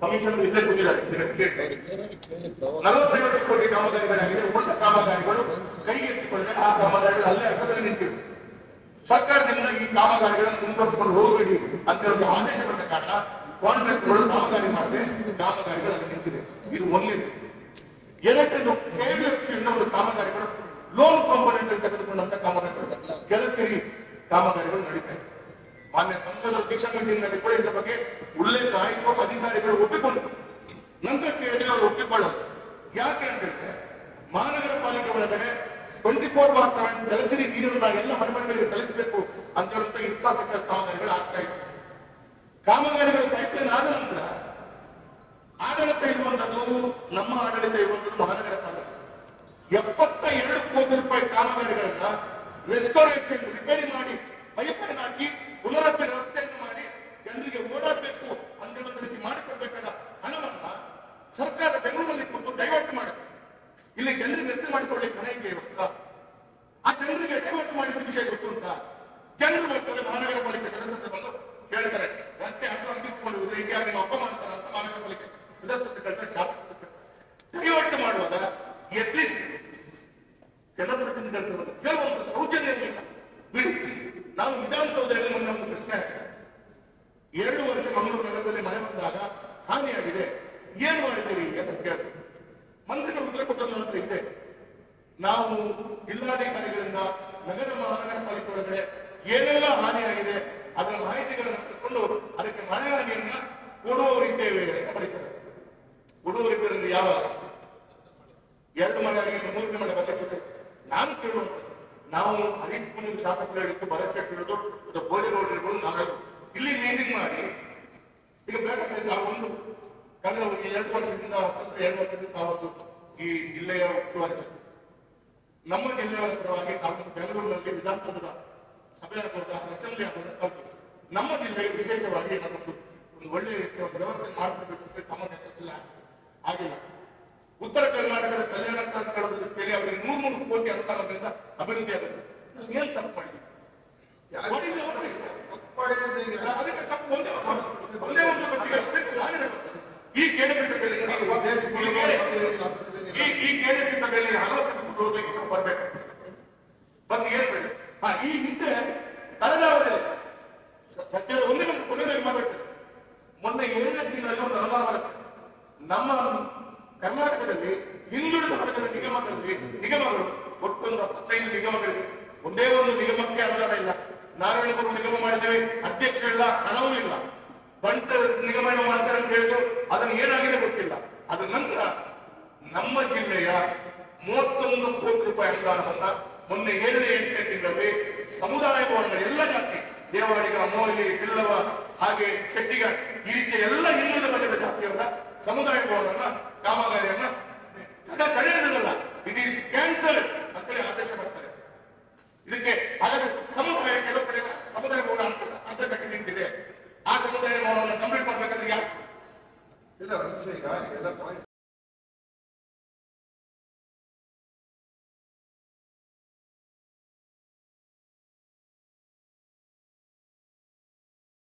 Commission ಇಲ್ಲೇ ಕೂತಿದ್ದಾರೆ. ನಲವತ್ತೈವತ್ತು ಕೋಟಿ ಕಾಮಗಾರಿಗಳಾಗಿದೆ. ಉಳಿದ ಕಾಮಗಾರಿಗಳು ಕೈ ಎತ್ತಿಕೊಂಡ್ರೆ ಆ ಕಾಮಗಾರಿಗಳು ಅಲ್ಲೇ ಅರ್ಧದಲ್ಲಿ ನಿಂತಿವೆ. ಸರ್ಕಾರದಿಂದ ಈ ಕಾಮಗಾರಿಗಳನ್ನು ಮುಂದುವರಿಸಿಕೊಂಡು ಹೋಗಬೇಡಿ ಅಂತ ಒಂದು ಆದೇಶ ಬಂದ ಕಾರಣ ಕಾಂಟ್ರಾಕ್ಟ್ಗಳು ಕಾಮಗಾರಿ ಮಾಡದೆ ಕಾಮಗಾರಿಗಳು ಅಲ್ಲಿ ನಿಂತಿದೆ. ಇದು ಒಂದೇದು. ಎರಡನೇದು ಕೆಎಫ್ಸಿ ಒಂದು ಕಾಮಗಾರಿಗಳು, ಲೋನ್ ಕಾಂಪೋನೆಂಟ್ ತೆಗೆದುಕೊಂಡಂತ ಕಾಮಗಾರಿಗಳು. ಜಲಸಿರಿ ಕಾಮಗಾರಿಗಳು ನಡೀತಾ ಸಂಸದ ಮೀಟಿಂಗ್ನಲ್ಲಿ ಕೂಡ ಇದರ ಬಗ್ಗೆ ಉಲ್ಲೇಖ ಆಯಿತು ಅಧಿಕಾರಿಗಳು ಒಪ್ಪಿಕೊಂಡರು. ನಂತರ ಕೇಳಿದ್ರೆ ಅವರು ಒಪ್ಪಿಕೊಳ್ಳೋದು ಯಾಕೆ ಅಂತ ಹೇಳಿದ್ರೆ, ಮಹಾನಗರ ಪಾಲಿಕೆ ಒಳಗಡೆ ಟ್ವೆಂಟಿ ಫೋರ್ ಬಾರ್ ಸೆವೆನ್ ತಲಸಿರಿ ನೀರನ್ನು ಎಲ್ಲ ಮನೆ ಮನೆಗಳಿಗೆ ತಲುಪಿಸಬೇಕು ಅಂತ ಹೇಳುವಂತ ಇನ್ಫ್ರಾಸ್ಟ್ರಕ್ಚರ್ ಕಾಮಗಾರಿಗಳು ಆಗ್ತಾ ಇತ್ತು ಕಾಮಗಾರಿಗಳು ಪೈಪ್ಲೈನ್ ಆದ ನಂತರ ಆಡಳಿತ ಇರುವಂತದ್ದು ನಮ್ಮ ಆಡಳಿತ ಇರುವಂತದ್ದು ಮಹಾನಗರ ಪಾಲಿಕೆ. ಎಪ್ಪತ್ತ ಎರಡು ಕೋಟಿ ರೂಪಾಯಿ ಕಾಮಗಾರಿಗಳನ್ನ ರೆಸ್ಟೋರೇಷನ್ ರಿಪೇರಿ ಮಾಡಿ ಪೈಪ್ಲೈನ್ ಹಾಕಿ ಪುನರಪಿ ವ್ಯವಸ್ಥೆಯನ್ನು ಮಾಡಿ ಜನರಿಗೆ ಓಡಾಡಬೇಕು ಅಂತ ಹೇಳುವಂತ ರೀತಿ ಮಾಡಿಕೊಡ್ಬೇಕಾದ ಹಣವನ್ನ ಸರ್ಕಾರ ಬೆಂಗಳೂರಲ್ಲಿ ಕೂತು ಡೈವರ್ಟ್ ಮಾಡುತ್ತೆ ಇಲ್ಲಿ ಮಾಡಿಕೊಳ್ಳಿಕ್ಕೆ ಹಣ ಇದೆ ಇವತ್ತು ಆ ಜನರಿಗೆ ಡೈವರ್ಟ್ ಮಾಡಿದ ವಿಷಯ ಗೊತ್ತು ಅಂತ ಜನರು ಬರ್ತಾರೆ, ಮಹಾನಗರ ಪಾಲಿಕೆ ಸದಸ್ಯತೆ ಬಂದು ಕೇಳ್ತಾರೆ ರಸ್ತೆ ಅದು ಅಂದಿಟ್ಕೊಂಡು ಹೀಗೆ ಅಪ್ಪ ಮಾಡ್ತಾರೆ ಅಂತ ಮಹಾನಗರ ಪಾಲಿಕೆ ಸದಸ್ಯತೆ ಕೇಳ್ತಾರೆ ಶಾಸಕರು ಡೈವರ್ಟ್ ಮಾಡುವಾಗ ಎಟ್ಲೀಸ್ಟ್ ಜನಪ್ರತಿನಿಧಿಗಳು ಕೆಲವೊಂದು ಸೌಜನ್ಯ ನಾವು ವಿಧಾನಸೌಧದಲ್ಲಿ ಒಂದು ಪ್ರಶ್ನೆ. ಎರಡು ವರ್ಷ ಮಂಗಳೂರು ನಗರದಲ್ಲಿ ಮಳೆ ಬಂದಾಗ ಹಾನಿಯಾಗಿದೆ ಏನು ಮಾಡಿದ್ದೀರಿ ಅಂತ ಕೇಳಿದ್ರು ಮಂತ್ರಿಗಳು ಉತ್ತರ ಕೊಟ್ಟದ್ದು ನನ್ನ ಹತ್ರ ಇದೆ ನಾವು ಜಿಲ್ಲಾಧಿಕಾರಿಗಳಿಂದ ನಗರ ಮಹಾನಗರ ಪಾಲಿಕೆ ಒಳಗಡೆ ಏನೆಲ್ಲ ಹಾನಿಯಾಗಿದೆ, ಅದರ ಮಾಹಿತಿಗಳನ್ನು ತಕೊಂಡು ಅದಕ್ಕೆ ಮನೆ ಹಾನಿಯನ್ನ ಕೊಡುವವರಿದ್ದೇವೆ ಅಂತ ಬರೀತಾರೆ. ಕೊಡುವವರಿದ್ದರಿಂದ ಯಾವಾಗ ಎರಡು ಮನೆ ಆಗಿ ಮೂರನೇ ಮನೆ ಬದಲಿಸಿದೆ ನಾನು ಕೇಳುವಂತ ನಾವು ಅನೇಕ ಶಾಸಕರು ಹೇಳಿದ್ದು, ಭರತ್ ಶೆಟ್ಟಿ ಹೇಳಿದ್ದು ಇದು ರೋಡ್ ಇರ್ಬೋದು ನಾವು ಇಲ್ಲಿ ಮೀಟಿಂಗ್ ಮಾಡಿ, ಈಗ ಬೇಕಾದ್ರೆ ಒಂದು ಕಳೆದ ಎರಡು ವರ್ಷದಿಂದ ಎರಡು ವರ್ಷದಿಂದ ತಾವೊಂದು ಈ ಜಿಲ್ಲೆಯ ಉಸ್ತುವಾರಿ ಸಚಿವರು. ನಮ್ಮ ಜಿಲ್ಲೆಯವರ ಪರವಾಗಿ ಕಾಂಗ್ರೆಸ್ ಬೆಂಗಳೂರಿನಲ್ಲಿ ವಿಧಾನಸೌಧದ ಸಭೆಯ ಕೊಡ್ತಾ ಅಸೆಂಬ್ಲಿ ಆಗೋದು ಕಲ್ತು ನಮ್ಮ ಜಿಲ್ಲೆ ವಿಶೇಷವಾಗಿ ಏನಾದರೂ ಒಂದು ಒಳ್ಳೆಯ ರೀತಿಯ ಒಂದು ವ್ಯವಸ್ಥೆ ಮಾಡಬೇಕು ಅಂತ ತಮ್ಮ ನೇತೃತ್ವದಲ್ಲಿ. ಆಗಿಲ್ಲ. ಉತ್ತರ ಕರ್ನಾಟಕದ ಕಲ್ಯಾಣ ಹೇಳಿ ಅವರಿಗೆ ನೂರು ನೂರು ಕೋಟಿ ಅನುದಾನದಿಂದ ಅಭಿವೃದ್ಧಿ ಆಗುತ್ತೆ. ಏನ್ ತಪ್ಪು ಮಾಡಿದ್ವಿ? ಅದಕ್ಕೆ ತಪ್ಪು ಒಂದೇ ಒಂದು- ಒಂದೇ ಅದಕ್ಕೆ ನಾನೇ. ಈ ಕೇಳಿಬಿಟ್ಟ ಬೆಲೆ ಈ ಕೇಳಿಬಿಟ್ಟ ಬೆಲೆ ಅರವತ್ತು ಕೊಡೋದಕ್ಕೆ ನಾವು ಬರ್ಬೇಕು ಬಂದು ಏನ್ ಬೇಡ ಹಾ ಈ ಹಿಂದೆ ಕಳೆದ ಅವಧಿಯಲ್ಲಿ ಸ- ಸದ್ಯದ ಒಂದೇ ಒಂದು ಮಾಡಬೇಕು ಮೊನ್ನೆ ಏನೇ ತಿಂಗಳಲ್ಲಿ ಒಂದು ನಮ್ಮ ಕರ್ನಾಟಕದಲ್ಲಿ, ಹಿಂದುಳಿದ ವರ್ಗದ ನಿಗಮದಲ್ಲಿ, ನಿಗಮಗಳು ಒಟ್ಟೊಂದು ಹತ್ತೈದು ನಿಗಮಗಳಿವೆ. ಒಂದೇ ಒಂದು ನಿಗಮಕ್ಕೆ ಅನುದಾನ ಇಲ್ಲ. ನಾರಾಯಣಪುರ ನಿಗಮ ಮಾಡಿದ್ದೇವೆ ಅಧ್ಯಕ್ಷರಿಲ್ಲ ಹಣವೂ ಇಲ್ಲ. ಬಂಟ ನಿಗಮ ಮಾಡ್ತಾರೆ ಅಂತ ಹೇಳಿದ್ರು ಅದನ್ನು ಏನಾಗಿದೆ ಗೊತ್ತಿಲ್ಲ. ಅದ ನಂತರ ನಮ್ಮ ಜಿಲ್ಲೆಯ ಮೂವತ್ತೊಂದು ಕೋಟಿ ರೂಪಾಯಿ ಅನುದಾನವನ್ನ ಮೊನ್ನೆ ತಿಂಗಳಲ್ಲಿ ಸಮುದಾಯ ಎಲ್ಲ ಜಾತಿ ದೇವಾಡಿಗ ಮೋಲಿ ಬಿಲ್ಲವ ಹಾಗೆ ಶೆಟ್ಟಿಗ, ಈ ರೀತಿಯ ಎಲ್ಲ ಹಿಂದುಳಿದ ವರ್ಗದ ಜಾತಿಯವರ ಸಮುದಾಯ ಭವನವನ್ನ, ಕಾಮಗಾರಿಯನ್ನ ತಡ ತಡೆಯೋದಿಲ್ಲ ಇಟ್ ಈಸ್ ಕ್ಯಾನ್ಸಲ್ ಅಂತೇಳಿ ಆದೇಶ ಮಾಡ್ತಾರೆ ಇದಕ್ಕೆ ಹಾಗಾದ್ರೆ ಸಮುದಾಯ ಕೆಲವು ಕಡೆ ಸಮುದಾಯ ಭವನ ಅಂತ ಅಂತರ್ಗಟ್ಟಿ ನಿಂತಿದೆ. ಆ ಸಮುದಾಯ ಭವನವನ್ನು ಕಂಪ್ಲೀಟ್ ಮಾಡ್ಬೇಕಾದ್ರೆ ಯಾರು? ಇಲ್ಲ ಈಗ ಎಲ್ಲ ಪಾಯಿಂಟ್